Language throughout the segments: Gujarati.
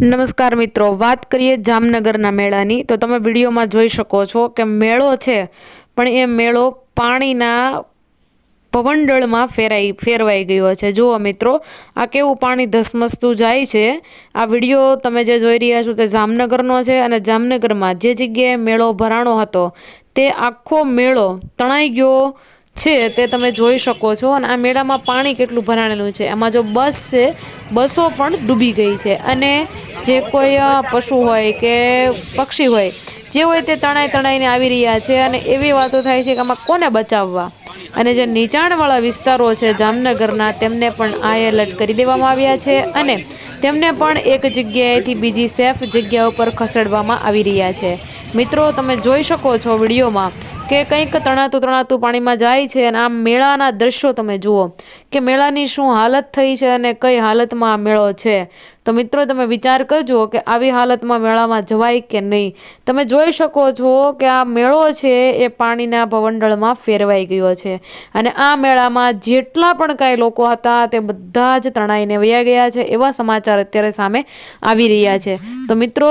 નમસ્કાર મિત્રો, વાત કરીએ જામનગરના મેળાની. તો તમે વિડીયોમાં જોઈ શકો છો કે મેળો છે, પણ એ મેળો પાણીના પવનડળમાં ફેરાઈ, ફેરવાઈ ગયો છે. જુઓ મિત્રો, આ કેવું પાણી ધસમસતું જાય છે. આ વીડિયો તમે જે જોઈ રહ્યા છો તે જામનગરનો છે અને જામનગરમાં જે જગ્યાએ મેળો ભરાણો હતો, તે આખો મેળો તણાઈ ગયો છે તે તમે જોઈ શકો છો. અને આ મેળામાં પાણી કેટલું ભરાણેલું છે? એમાં જો બસ છે, બસો પણ ડૂબી ગઈ છે. અને જે કોઈ પશુ હોય કે પક્ષી હોય, જે હોય તે તણાઈ તણાઈને આવી રહ્યા છે અને એવી વાતો થાય છે કે આમાં કોને બચાવવા? અને જે નીચાણવાળા વિસ્તારો છે જામનગરના, તેમને પણ આ એલર્ટ કરી દેવામાં આવ્યા છે અને તેમને પણ એક જગ્યાએથી બીજી સેફ જગ્યા ઉપર ખસેડવામાં આવી રહ્યા છે. મિત્રો, તમે જોઈ શકો છો વિડીયોમાં કે કંઈક તણાતું તણાતું પાણીમાં જાય છે અને આ મેળાના દ્રશ્યો તમે જુઓ કે મેળાની શું હાલત થઈ છે અને કઈ હાલતમાં આ મેળો છે. તો મિત્રો, તમે વિચાર કરજો કે આવી હાલતમાં મેળામાં જવાય કે નહીં. તમે જોઈ શકો છો કે આ મેળો છે એ પાણીના ભવંડળમાં ફેરવાઈ ગયો છે અને આ મેળામાં જેટલા પણ કાંઈ લોકો હતા તે બધા જ તણાઈને વયા ગયા છે એવા સમાચાર અત્યારે સામે આવી રહ્યા છે. તો મિત્રો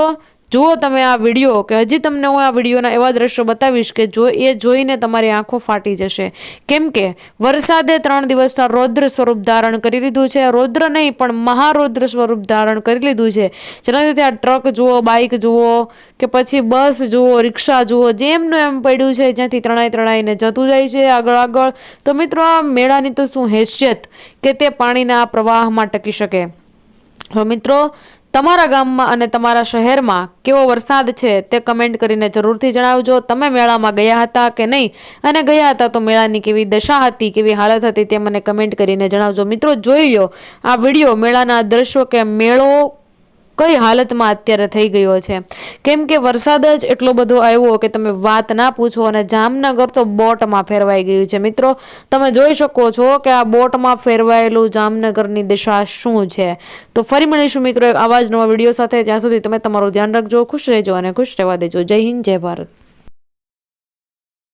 જુઓ તમે આ વીડિયો, કે હજી તમને હું આ વિડીયોના એવા દ્રશ્યો બતાવીશ કે જો એ જોઈને તમારી આંખો ફાટી જશે. કેમ કે વરસાદે ત્રણ દિવસના રૌદ્ર સ્વરૂપ ધારણ કરી લીધું છે. રૌદ્ર નહીં, પણ મહારૌદ્ર સ્વરૂપ ધારણ કરી લીધું છે. જેના લીધે આ ટ્રક જુઓ, બાઇક જુઓ, કે પછી બસ જુઓ, રિક્ષા જુઓ, જેમનું એમ પડ્યું છે, જ્યાંથી ત્રણાઈ ત્રણાઈને જતું જાય છે આગળ આગળ. તો મિત્રો, આ મેળાની તો શું હેસિયત કે તે પાણીના પ્રવાહમાં ટકી શકે? તો મિત્રો તમારા ગામમાં અને તમારા શહેરમાં કેવો વરસાદ છે તે કમેન્ટ કરીને જરૂરથી જણાવજો. તમે મેળામાં ગયા હતા કે નહીં? અને ગયા હતા તો મેળાની કેવી દશા હતી, કેવી હાલત હતી તે મને કમેન્ટ કરીને જણાવજો. મિત્રો, જોઈ લો આ વીડિયો મેળાના દ્રશ્યો કે મેળો કઈ હાલતમાં અત્યારે થઈ ગયો છે? કેમ કે વરસાદ જ એટલો બધો આવ્યો કે તમે વાત ના પૂછો અને જામનગર તો બોટમાં ફેરવાઈ ગયું છે. મિત્રો, તમે જોઈ શકો છો કે આ બોટમાં ફેરવાયેલું જામનગરની દિશા શું છે? તો ફરી મળીશું મિત્રો એક આવા જ નવા વીડિયો સાથે. ત્યાં સુધી તમે તમારું ધ્યાન રાખજો, ખુશ રહેજો અને ખુશ રહેવા દેજો. જય હિન્દ, જય ભારત.